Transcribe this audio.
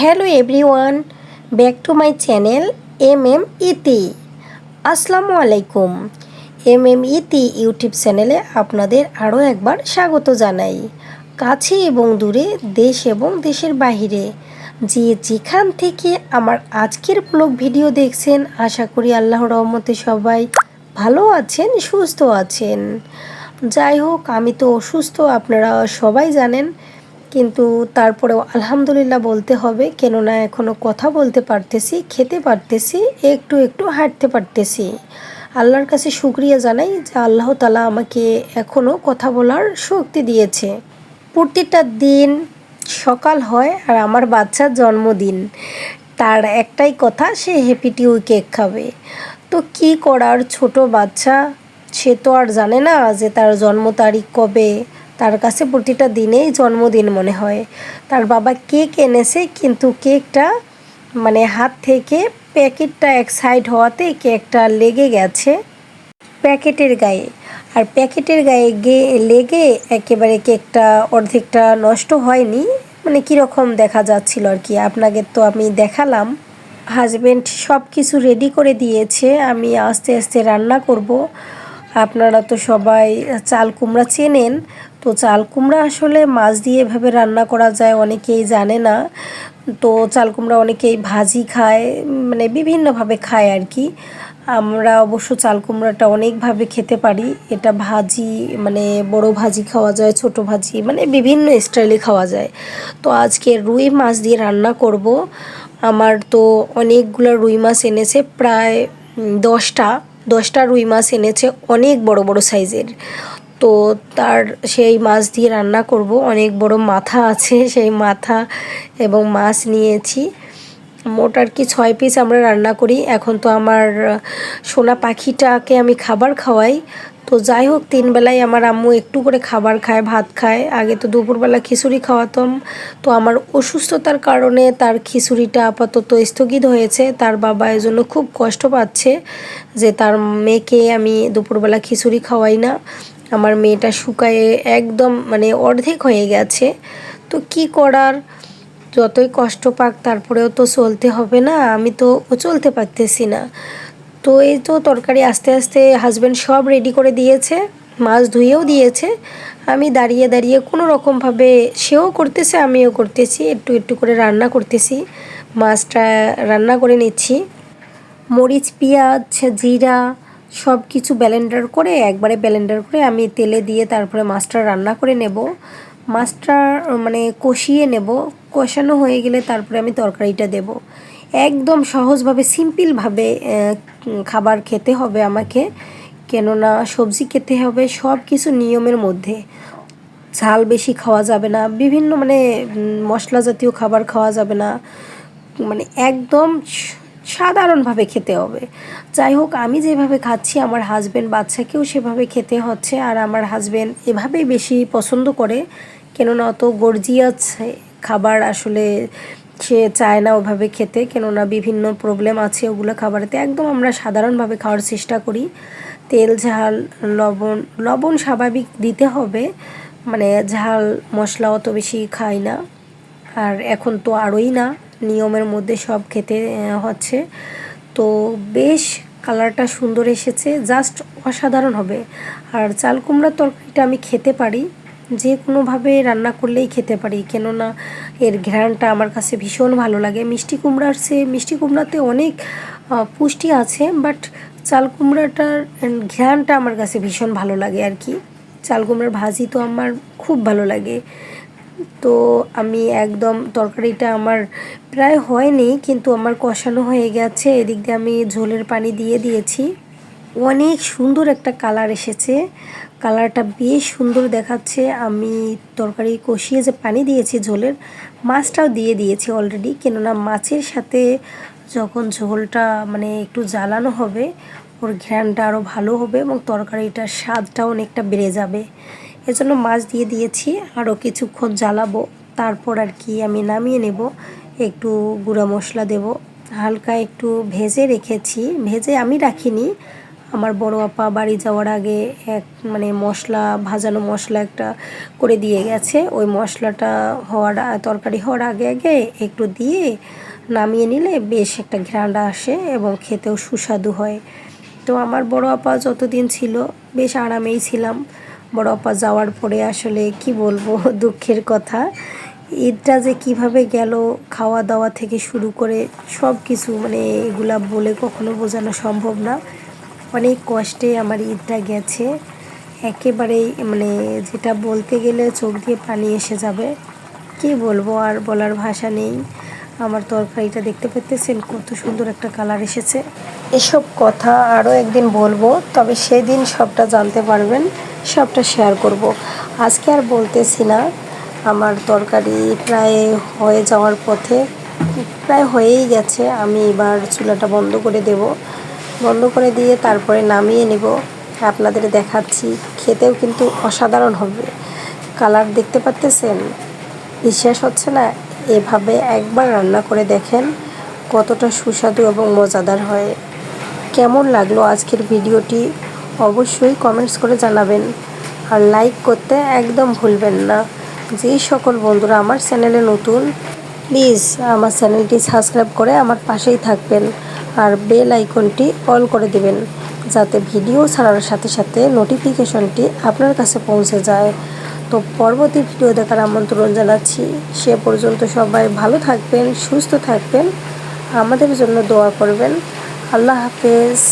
Hello everyone back to my channel M M ইতি আসসালামু আলাইকুম এম এম ইতি ইউটিউব চ্যানেলে আপনাদের আরও একবার স্বাগত জানাই। কাছে এবং দূরে, দেশ এবং দেশের বাহিরে। যে যেখান থেকে আমার আজকের ব্লগ ভিডিও দেখছেন, আশা করি আল্লাহর রহমতে সবাই ভালো আছেন, সুস্থ আছেন। যাই হোক, আমি তো অসুস্থ, আপনারা সবাই জানেন। কিন্তু তারপরেও আলহামদুলিল্লাহ বলতে হবে, কেননা এখনও কথা বলতে পারতেছি, খেতে পারতেছি, একটু একটু হাঁটতে পারতেছি। আল্লাহর কাছে শুক্রিয়া জানাই যে আল্লাহ তালা আমাকে এখনও কথা বলার শক্তি দিয়েছে। প্রতিটা দিন সকাল হয় আর আমার বাচ্চার জন্মদিন। তার একটাই কথা, সে হ্যাপি টিউ কেক খাবে। তো কি করার ছোট বাচ্চা, সে তো আর জানে না যে তার জন্ম তারিখ কবে। তার কাছে প্রতিটা দিনেই জন্মদিন মনে হয়। তার বাবা কেক এনেছে, কিন্তু কেকটা মানে হাত থেকে প্যাকেটটা এক সাইড হওয়াতে কেকটা লেগে গেছে প্যাকেটের গায়ে। আর প্যাকেটের গায়ে গে, লেগে একেবারে কেকটা অর্ধেকটা নষ্ট হয়নি। মানে কীরকম দেখা যাচ্ছিল আর কি, আপনাকে তো আমি দেখালাম। হাজব্যান্ড সব কিছু রেডি করে দিয়েছে, আমি আস্তে আস্তে রান্না করব। আপনারা তো সবাই চাল কুমড়া চেনেন তো চাল কুমড়া আসলে মাছ দিয়ে এভাবে রান্না করা যায়, অনেকেই জানে না। তো চাল কুমড়া অনেকেই ভাজি খায় মানে বিভিন্নভাবে খায় আর কি। আমরা অবশ্য চাল কুমড়াটা অনেকভাবে খেতে পারি। এটা ভাজি মানে বড় ভাজি খাওয়া যায়, ছোট ভাজি মানে বিভিন্ন স্টাইলে খাওয়া যায়। তো আজকে রুই মাছ দিয়ে রান্না করব। আমার তো অনেকগুলো রুই মাছ এনেছে, প্রায় দশটা দশটা রুই মাছ এনেছে, অনেক বড় বড় সাইজের। তো তার সেই মাছ দিয়ে রান্না করব। অনেক বড় মাথা আছে, সেই মাথা এবং মাছ নিয়েছি। মোট আর কি ছয় পিস আমরা রান্না করি। এখন তো আমার সোনা পাখিটাকে আমি খাবার খাওয়াই। তো যাই হোক, তিন বেলায় আমার আম্মু একটু করে খাবার খায়, ভাত খায়। আগে তো দুপুরবেলা খিচুড়ি খাওয়াতাম। তো আমার অসুস্থতার কারণে তার খিচুড়িটা আপাতত স্থগিত হয়েছে। তার বাবা এজন্য খুব কষ্ট পাচ্ছে যে তার মেয়েকে আমি দুপুরবেলা খিচুড়ি খাওয়াই না। আমার মেয়েটা শুকায়ে একদম মানে অর্ধেক হয়ে গেছে। তো কি করার? যতই কষ্ট পাক, তারপরেও তো চলতে হবে না। আমি তো চলতে পারতেছি না। তো এই তো তরকারি আস্তে আস্তে হাজব্যান্ড সব রেডি করে দিয়েছে, মাছ ধুয়েও দিয়েছে। আমি দাঁড়িয়ে দাঁড়িয়ে কোনো রকমভাবে সেও করতেছে, আমিও করতেছি, একটু একটু করে রান্না করতেছি। মাছটা রান্না করে নিচ্ছি। মরিচ, পেঁয়াজ, জিরা সব কিছু ব্যালেন্ডার করে, একবারে ব্যালেন্ডার করে আমি তেলে দিয়ে তারপরে মাছটা রান্না করে নেব। মাছটা মানে কষিয়ে নেব। কষানো হয়ে গেলে তারপরে আমি তরকারিটা দেব। একদম সহজভাবে, সিম্পলভাবে খাবার খেতে হবে আমাকে। কেননা সবজি খেতে হবে সব কিছু নিয়মের মধ্যে। ঝাল বেশি খাওয়া যাবে না। বিভিন্ন মানে মশলা জাতীয় খাবার খাওয়া যাবে না। মানে একদম সাধারণভাবে খেতে হবে। যাই হোক, আমি যেভাবে খাচ্ছি, আমার হাজব্যান্ড বাচ্চাকেও সেভাবে খেতে হচ্ছে আর আমার হাজব্যান্ড এভাবেই বেশি পছন্দ করে। কেননা অত গর্জিয়াস খাবার আসলে সে চায় না ওভাবে খেতে। কেননা বিভিন্ন প্রবলেম আছে ওগুলো খাবারেতে। একদম আমরা সাধারণভাবে খাওয়ার চেষ্টা করি। তেল, ঝাল, লবণ লবণ স্বাভাবিক দিতে হবে। মানে ঝাল, মশলা অত বেশি খাই না। আর এখন তো আরোই না। নিয়মের মধ্যে সব খেতে হচ্ছে। তো বেশ কালারটা সুন্দর এসেছে, জাস্ট অসাধারণ হবে। আর চাল কুমড়ার তরকারিটা আমি খেতে পারি, যে কোনোভাবে রান্না করলেই খেতে পারি। কেননা এর ঘ্রাণটা আমার কাছে ভীষণ ভালো লাগে। মিষ্টি কুমড়ার সে, মিষ্টি কুমড়াতে অনেক পুষ্টি আছে, বাট চাল কুমড়াটার ঘ্রাণটা আমার কাছে ভীষণ ভালো লাগে আর কি। চাল কুমড়ার ভাজি তো আমার খুব ভালো লাগে। তো আমি একদম তরকারিটা আমার প্রায় হয়নি, কিন্তু আমার কষানো হয়ে গেছে। এদিক দিয়ে আমি ঝোলের পানি দিয়ে দিয়েছি। অনেক সুন্দর একটা কালার এসেছে। কালারটা বেশ সুন্দর দেখাচ্ছে। আমি তরকারি কষিয়ে যে পানি দিয়েছি ঝোলের, মাছটাও দিয়ে দিয়েছি অলরেডি কেননা মাছের সাথে যখন ঝোলটা মানে একটু জ্বালানো হবে, ওর ঘ্রানটা আরও ভালো হবে এবং তরকারিটার স্বাদটা অনেকটা বেড়ে যাবে। এজন্য মাছ দিয়ে দিয়েছি, আরও কিছুক্ষণ জ্বালাবো, তারপর আর কি আমি নামিয়ে নেব, একটু গুঁড়া মশলা দেব। হালকা একটু ভেজে রেখেছি, ভেজে আমি রাখিনি। আমার বড় আপা বাড়ি যাওয়ার আগে এক মানে মশলা, ভাজানো মশলা একটা করে দিয়ে গেছে। ওই মশলাটা হওয়ার, তরকারি হওয়ার আগে আগে একটু দিয়ে নামিয়ে নিলে বেশ একটা ঘ্রাণটা আসে এবং খেতেও সুস্বাদু হয়। তো আমার বড় আপা যতদিন ছিল, বেশ আরামেই ছিলাম। বড় আপা যাওয়ার পরে আসলে কি বলব, দুঃখের কথা। ঈদটা যে কীভাবে গেল খাওয়া দাওয়া থেকে শুরু করে সব কিছু মানে এগুলা বলে কখনো বোঝানো সম্ভব না। অনেক কষ্টে আমার ঈদটা গেছে। একেবারেই মানে যেটা বলতে গেলে চোখ দিয়ে পানি এসে যাবে। কি বলব, আর বলার ভাষা নেই। আমার তরকারিটা দেখতে পেতেছেন কত সুন্দর একটা কালার এসেছে। এসব কথা আরও একদিন বলব, তবে সেদিন সবটা জানতে পারবেন। সবটা শেয়ার করব। আজকে আর বলতেছি না, আমার তরকারি প্রায় হয়ে যাওয়ার পথে, প্রায় হয়েই গেছে, আমি এবার চুলাটা বন্ধ করে দেব। বন্ধ করে দিয়ে তারপরে নামিয়ে নেব। আপনাদের দেখাচ্ছি, খেতেও কিন্তু অসাধারণ হবে। কালার দেখতে পাচ্তেছেন বিশ্বাস হচ্ছে না, এভাবে একবার রান্না করে দেখেন কতটা সুস্বাদু এবং মজাদার হয়। কেমন লাগল আজকের ভিডিওটি? অবশ্যই কমেন্টস করে জানাবেন। আর লাইক করতে একদম ভুলবেন না। যেই সকল বন্ধুরা আমার চ্যানেলে নতুন প্লিজ আমার চ্যানেলটি সাবস্ক্রাইব করে আমার পাশেই থাকবেন। আর বেল আইকনটি অল করে দিবেন, যাতে ভিডিও ছাড়ার সাথে সাথে নোটিফিকেশনটি আপনার কাছে পৌঁছে যায়। তো পরবর্তী ভিডিও দেখার আমন্ত্রণ জানাচ্ছি। সে পর্যন্ত সবাই ভালো থাকবেন, সুস্থ থাকবেন। আমাদের জন্য দোয়া করবেন। আল্লাহ হাফেজ।